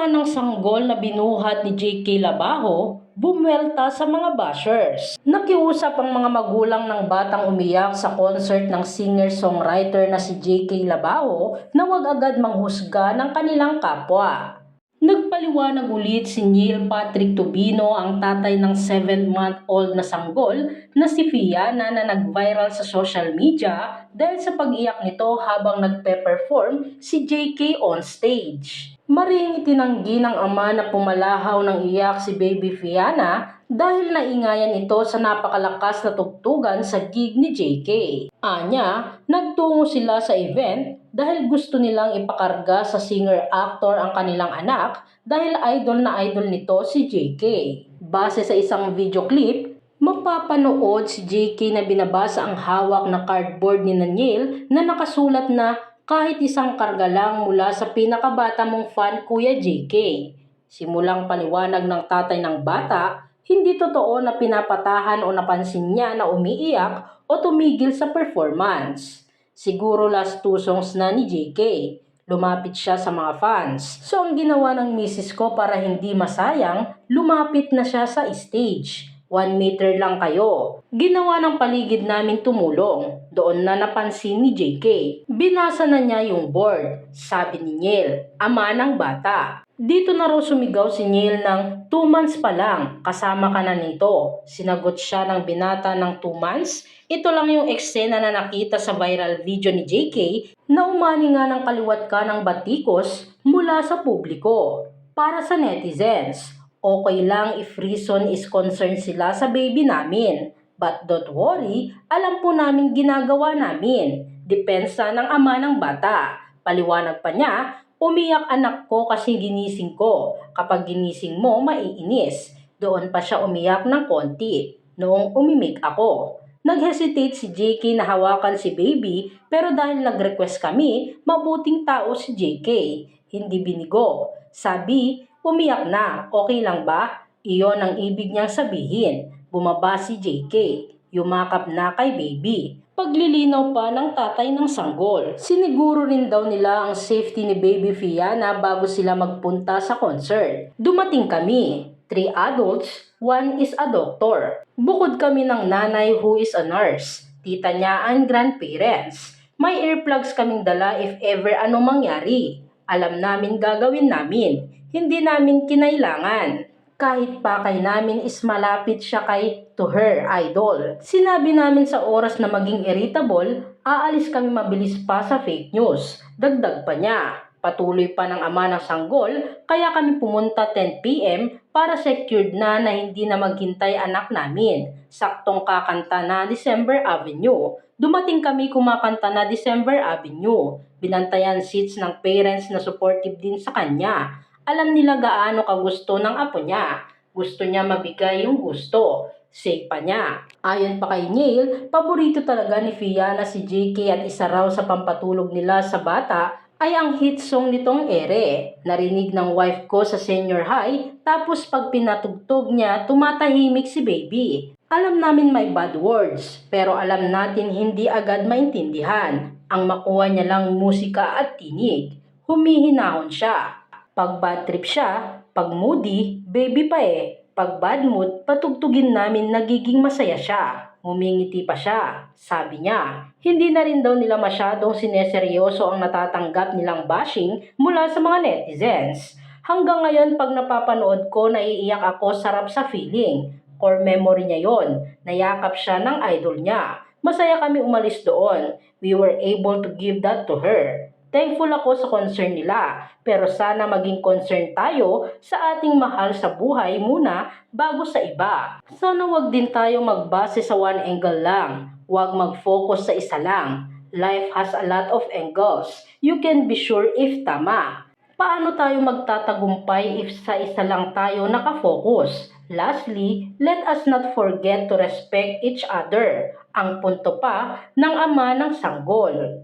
ama ng sanggol na binuhat ni J.K. Labajo, bumwelta sa mga bashers. Nakiusap ang mga magulang ng batang umiyak sa concert ng singer-songwriter na si J.K. Labajo na wag agad manghusga ng kanilang kapwa. Nagpaliwanag ulit si Neil Patrick Tubino ang tatay ng 7-month-old na sanggol na si Fiana na nag-viral sa social media dahil sa pag-iyak nito habang nagpe-perform si JK on stage. Maring itinanggi ng ama na pumalahaw ng iyak si baby Fiana dahil naingayan ito sa napakalakas na tugtugan sa gig ni JK. Anya, nagtungo sila sa event dahil gusto nilang ipakarga sa singer-actor ang kanilang anak dahil idol na idol nito si JK. Base sa isang video clip, mapapanood si JK na binabasa ang hawak na cardboard ni Naniel na nakasulat na kahit isang karga lang mula sa pinakabata mong fan Kuya JK. Simulang paliwanag ng tatay ng bata, hindi totoo na pinapatahan o napansin niya na umiiyak o tumigil sa performance. Siguro last two songs na ni JK. Lumapit siya sa mga fans. So ang ginawa ng misis ko para hindi masayang, lumapit na siya sa stage. One meter lang kayo. Ginawa ng paligid namin tumulong. Doon na napansin ni JK. Binasa na niya yung board. Sabi ni Niel, ama ng bata. Dito na raw sumigaw si Neil ng 2 months pa lang, kasama ka na nito. Sinagot siya ng binata ng 2 months. Ito lang yung eksena na nakita sa viral video ni JK na umani nga ng kaliwat ka ng batikos mula sa publiko. Para sa netizens, okay lang if reason is concerned sila sa baby namin. But don't worry, alam po namin ginagawa namin. Depensa ng ama ng bata. Paliwanag pa niya, Umiyak anak ko kasi ginising ko. Kapag ginising mo, maiinis. Doon pa siya umiyak ng konti. Noong umimik ako. Nag-hesitate si JK na hawakan si baby pero dahil nag-request kami, mabuting tao si JK. Hindi binigo. Sabi, umiyak na, okay lang ba? Iyon ang ibig niyang sabihin. Bumaba si JK. Yumakap na kay baby paglilinaw pa ng tatay ng sanggol. Siniguro rin daw nila ang safety ni Baby Fiana bago sila magpunta sa concert. Dumating kami. Three adults, one is a doctor. Bukod kami ng nanay who is a nurse, tita niya and grandparents. May earplugs kaming dala if ever ano mangyari. Alam namin gagawin namin. Hindi namin kinailangan kahit pakay namin is malapit siya kay to her idol. Sinabi namin sa oras na maging irritable, aalis kami mabilis pa sa fake news. Dagdag pa niya. Patuloy pa ng ama ng sanggol, kaya kami pumunta 10pm para secured na na hindi na maghintay anak namin. Saktong kakanta na December Avenue. Dumating kami kumakanta na December Avenue. Binantayan seats ng parents na supportive din sa kanya. Alam nila gaano kagusto ng apo niya. Gusto niya mabigay yung gusto. Say pa niya. Ayon pa kay Neil, paborito talaga ni Fia si JK at isa raw sa pampatulog nila sa bata ay ang hit song nitong ere. Narinig ng wife ko sa senior high, tapos pag pinatugtog niya, tumatahimik si baby. Alam namin may bad words, pero alam natin hindi agad maintindihan. Ang makuha niya lang musika at tinig. Humihinahon siya. Pag bad trip siya, pag moody, baby pa eh. Pag bad mood, patugtugin namin nagiging masaya siya. Ngumingiti pa siya, sabi niya. Hindi na rin daw nila masyadong sineseryoso ang natatanggap nilang bashing mula sa mga netizens. Hanggang ngayon pag napapanood ko, naiiyak ako sarap sa feeling. Core memory niya yon. Nayakap siya ng idol niya. Masaya kami umalis doon. We were able to give that to her. Thankful ako sa concern nila, pero sana maging concern tayo sa ating mahal sa buhay muna bago sa iba. Sana wag din tayo magbase sa one angle lang. Huwag mag-focus sa isa lang. Life has a lot of angles. You can be sure if tama. Paano tayo magtatagumpay if sa isa lang tayo nakafocus? Lastly, let us not forget to respect each other. Ang punto pa ng ama ng sanggol.